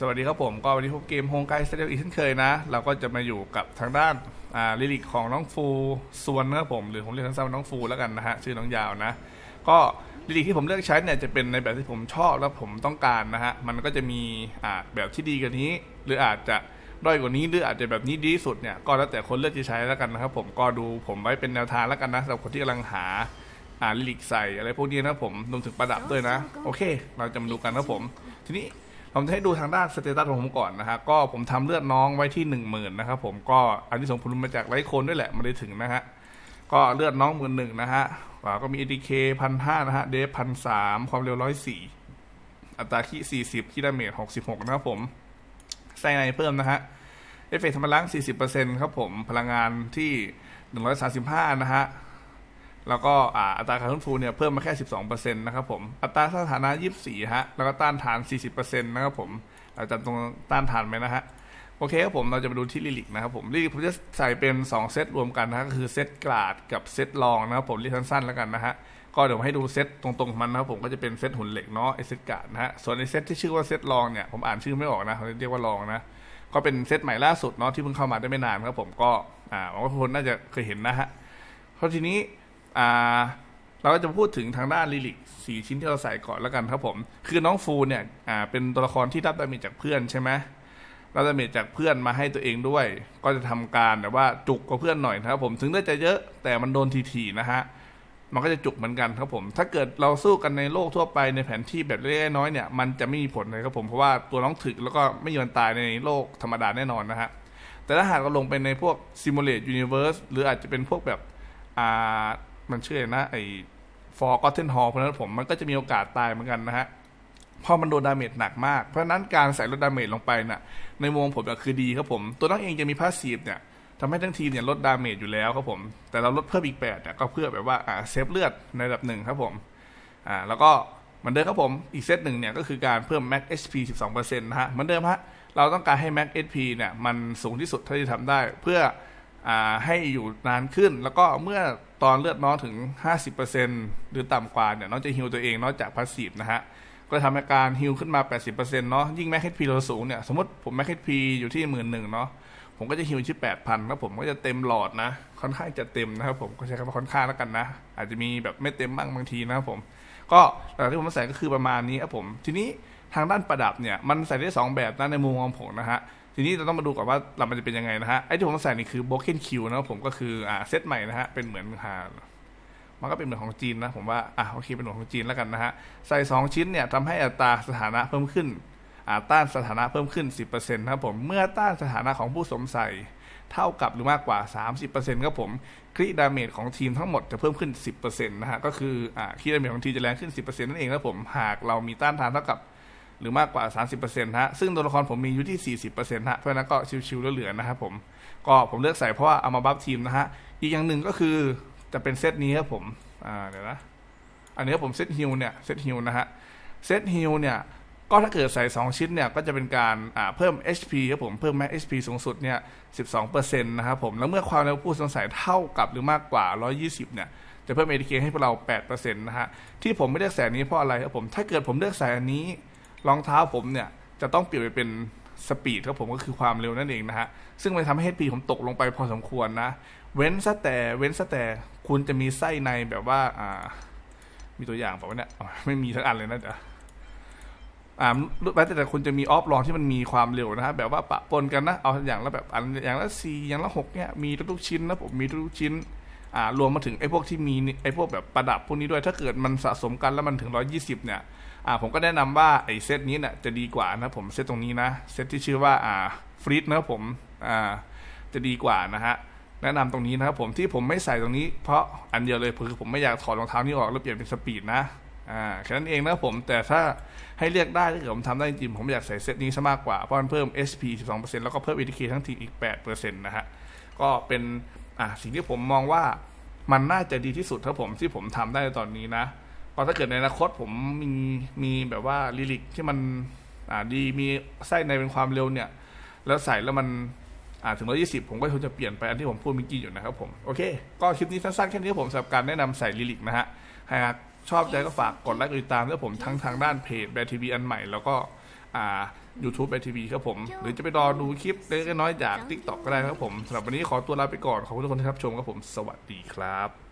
สวัสดีครับผมก็วันนี้พบเกมโฮงไกสเตลอีกเช่นเคยนะ เราก็จะมาอยู่กับทางด้านอ่าลิลิกของน้องฟูส่วนนะครับผมหรือผมเรียกสั้นๆว่าน้องฟูแล้วกันนะฮะชื่อน้องยาวนะ ก็ลิลิกที่ผมเลือกใช้เนี่ยจะเป็นในแบบที่ผมชอบและผมต้องการนะฮะมันก็จะมีอ่าแบบที่ดีกว่านี้ หรืออาจจะด้อยกว่านี้หรืออาจจะแบบนี้ดีสุดเนี่ยก็แล้วแต่คนเลือกจะใช้แล้วกันนะครับผมก็ดูผมไว้เป็นแนวทางแล้วกันนะสำหรับคนที่กำลังหาอ่าลิลิกใส่อะไรพวกนี้นะผมรวมถึงประดับด้วยนะ โอเค เราจะมาดูกันนะครับผม ทีนี้ ผมจะให้ดูทางด้านสเตตัสของผมก่อนนะฮะก็ผมทำเลือดน้องไว้ที่หนึ่งหมื่นนะครับผมก็อันนี้ส่งผลมาจากไลโคนด้วยแหละไมาได้ถึงนะฮะก็เลือดน้องหมื่นหนึ่งนะฮะอ่าก็มี ADK พันห้านะฮะเดฟพันสามความเร็วร้อยสี่อัตราคีสี่สิบคีดาเมจหกสิบหกนะครับผมใส่ในเพิ่มนะฮะเอฟเฟกต์ธรรมลังสี่สิบเปอร์เซ็นต์ครับผม พลังงานที่หนึ่งร้อยสาสิบห้านะฮะ แล้วก็อัตราการฟื้นฟูเนี่ยเพิ่มมาแค่ 12%นะครับผม อัตราสถานะ 24 ฮะ แล้วก็ต้านทาน 40%นะครับผม เราจำตรงต้านทานไหมนะฮะ โอเคครับผม เราจะมาดูที่ลิลิกนะครับผม ลิลิกผมจะใส่เป็น 2 เซตรวมกันนะก็คือเซตกราดกับเซตรองนะครับผมเรียกสั้นๆแล้วกันนะฮะ ก็เดี๋ยวให้ดูเซตตรงๆมันนะครับผม ก็จะเป็นเซตหุ่นเหล็กเนาะไอเซตกราดนะฮะ ส่วนไอเซตที่ชื่อว่าเซตรองเนี่ย ผมอ่านชื่อไม่ออกนะเขาเรียกว่ารองนะ ก็เป็นเซตใหม่ล่าสุดเนาะที่เพิ่งเข้ามาได้ไม่นานครับผม ก็อ่าหวังว่าทุกคนน่าจะเคยเห็นนะฮะเพราะทีนี้ อ่าเราก็จะพูดถึงทางด้านลิลิกสี่ชิ้นที่เราใส่ก่อนแล้วกันครับผม คือน้องฟูเนี่ยอ่าเป็นตัวละครที่รับดาเมจจากเพื่อนใช่ไหมรับดาเมจจากเพื่อนมาให้ตัวเองด้วย ก็จะทำการแบบว่าจุกกว่าเพื่อนหน่อยนะครับผมถึงได้จะเยอะแต่มันโดนทีๆนะฮะมันก็จะจุกเหมือนกันครับผม ถ้าเกิดเราสู้กันในโลกทั่วไปในแผนที่แบบเล็กน้อยเนี่ยมันจะไม่มีผลเลยครับผมเพราะว่าตัวน้องถึกแล้วก็ไม่ยอมตายในโลกธรรมดาแน่นอนนะฮะแต่ถ้าหากเราลงไปในพวก Simulate Universe หรืออาจจะเป็นพวกแบบอ่า มันชื่อนะไอ้ For Gotten Hall เพราะฉะนั้นผมมันก็จะมีโอกาสตายเหมือนกันนะฮะเพราะมันโดนดาเมจหนักมาก เพราะฉะนั้นการใส่ลดดาเมจลงไปน่ะ ในมุมผมก็คือดีครับผม ตัวน้องเองจะมีพาสซีฟเนี่ยทำให้ทั้งทีมเนี่ยลดดาเมจอยู่แล้วครับผม แต่เราลดเพิ่มอีก8เนี่ยก็เพื่อแบบว่าอ่าเซฟเลือดในระดับหนึ่งครับผมอ่าแล้วก็เหมือนเดิมครับผมอีกเซตหนึ่งเนี่ยก็คือการเพิ่ม Max HP 12%นะฮะเหมือนเดิมฮะเราต้องการให้ Max HP เนี่ยมันสูงที่สุดเท่าที่ทำได้เพื่อ ให้อยู่นานขึ้น แล้วก็เมื่อตอนเลือดน้องถึง 50%หรือต่ำกว่าเนี่ยน้องจะฮิวตัวเองนอกจากพาสซีฟนะฮะก็ทำให้การฮิลขึ้นมา 80%เนาะยิ่งแม็กเฮดพีเราสูงเนี่ยสมมติผมแม็กเฮดพีอยู่ที่หมื่นหนึ่งเนาะผมก็จะฮิลที่8,000แล้วผมก็จะเต็มหลอดนะ ค่อนข้างจะเต็มนะครับผมก็ใช้คำว่าค่อนข้างแล้วกันนะ อาจจะมีแบบไม่เต็มบ้างบางทีนะครับผม ก็หลักที่ผมใส่ก็คือประมาณนี้ครับผม ทีนี้ทางด้านประดับเนี่ยมันใส่ได้สองแบบนะในมุมของผมนะฮะ ทีนี้เราต้องมาดูก่อนว่าเรามันจะเป็นยังไงนะฮะไอ้ที่ผมใส่นี่คือ Broken Q นะผมก็คืออ่าเซตใหม่นะฮะเป็นเหมือนหามันก็เป็นเหมือนของจีนนะผมว่าอะโอเคเป็นเหมือนของจีนแล้วกันนะฮะใส่ 2 ชิ้นเนี่ยทำให้อัตราสถานะเพิ่มขึ้นอ่าต้านสถานะเพิ่มขึ้น 10%นะครับผมเมื่อต้านสถานะของผู้สวมใส่เท่ากับหรือมากกว่า 30%ครับผมคริดาเมจของทีมทั้งหมดจะเพิ่มขึ้น 10%นะฮะก็คืออ่าคริดาเมจของทีมจะแรงขึ้น 10%นั่นเองครับผมหากเรามีต้านทานเท่ากับ หรือมากกว่า 30%ฮะ ซึ่งตัวละครผมมีอยู่ที่ 40%ฮะ เพราะนั้นก็ชิวๆเหลือๆนะครับผม ก็ผมเลือกใส่เพราะว่าเอามาบัฟทีมนะฮะ อีกอย่างหนึ่งก็คือจะเป็นเซตนี้ครับผม อ่า เดี๋ยวนะ อันนี้ผมเซตฮิลเนี่ย เซตฮิลนะฮะ เซตฮิลเนี่ยก็ถ้าเกิดใส่ 2 ชิ้นเนี่ยก็จะเป็นการอ่าเพิ่ม HP ครับผมเพิ่มแม็ HP สูงสุดเนี่ย 12%นะครับผม แล้วเมื่อความเร็วผู้สงสัยเท่ากับหรือมากกว่า 120 เนี่ย จะเพิ่ม ATK ให้พวกเรา 8%นะฮะ ที่ผมไม่เลือกใส่อันนี้เพราะอะไรครับผม ถ้าเกิดผมเลือกใส่อันนี้ รองเท้าผมเนี่ยจะต้องเปลี่ยนไปเป็นสปีดครับผมก็คือความเร็วนั่นเองนะฮะ ซึ่งมันทำให้ HP ผมตกลงไปพอสมควรนะ เว้นซะแต่เว้นซะแต่คุณจะมีไส้ในแบบว่าอ่า มีตัวอย่างเปล่าเนี่ยไม่มีทั้งอันเลยนะจ๊ะอ่าแม้แต่แต่คุณจะมีออฟลองที่มันมีความเร็วนะฮะแบบว่าปะปนกันนะ เอาอย่างละแบบอันอย่างละสี่อย่างละหกเนี่ยมีทุกๆชิ้นนะผมมีทุกๆชิ้น อ่ารวมมาถึงไอ้พวกที่มีไอ้พวกแบบประดับพวกนี้ด้วยถ้าเกิดมันสะสมกันแล้วมันถึงร้อยี่สิบเนี่ยอ่าผมก็แนะนำว่าไอ้เซตนี้เนี่ยจะดีกว่านะผมเซตตรงนี้นะเซตที่ชื่อว่าอ่าฟรีดนะผมอ่าจะดีกว่านะฮะแนะนำตรงนี้นะครับผมที่ผมไม่ใส่ตรงนี้ เพราะอันเดียวเลยคือผมไม่อยากถอดรองเท้านี้ออกแล้วเปลี่ยนเป็นสปีดนะอ่าแค่นั้นเองนะครับผมแต่ถ้าให้เลือกได้ถ้าเกิดผมทำได้จริงผมอยากใส่เซตนี้ซะมากกว่าเพราะมันเพิ่ม SP 12%แล้วก็เพิ่ม ATK ทั้งทีอีก 8%นะฮะก็เป็นอ่าสิ่งที่ผมมองว่า มันน่าจะดีที่สุดครับผมที่ผมทำได้ในตอนนี้นะพอถ้าเกิดในอนาคตผมมีมีแบบว่าลิลิกที่มันอ่าดีมีไส้ในเป็นความเร็วเนี่ย แล้วใส่แล้วมันอ่าถึงร้อยี่สิบผมก็คงจะเปลี่ยนไปอันที่ผมพูดเมื่อกี้อยู่นะครับผม โอเค ก็คลิปนี้สั้นๆแค่นี้ผมสำหรับการแนะนำใส่ลิลิกนะฮะหาก ชอบใจก็ฝากกดไลค์กดติดตามด้วยผมทั้งทางด้านเพจแบทีวีอันใหม่แล้วก็อ่า YouTube ไปทีวีครับผม หรือจะไปรอดูคลิปเล็กๆน้อยๆจาก TikTok ก็ได้ครับผมสำหรับวันนี้ขอตัวลาไปก่อนขอบคุณทุกคนที่รับชมครับผมสวัสดีครับ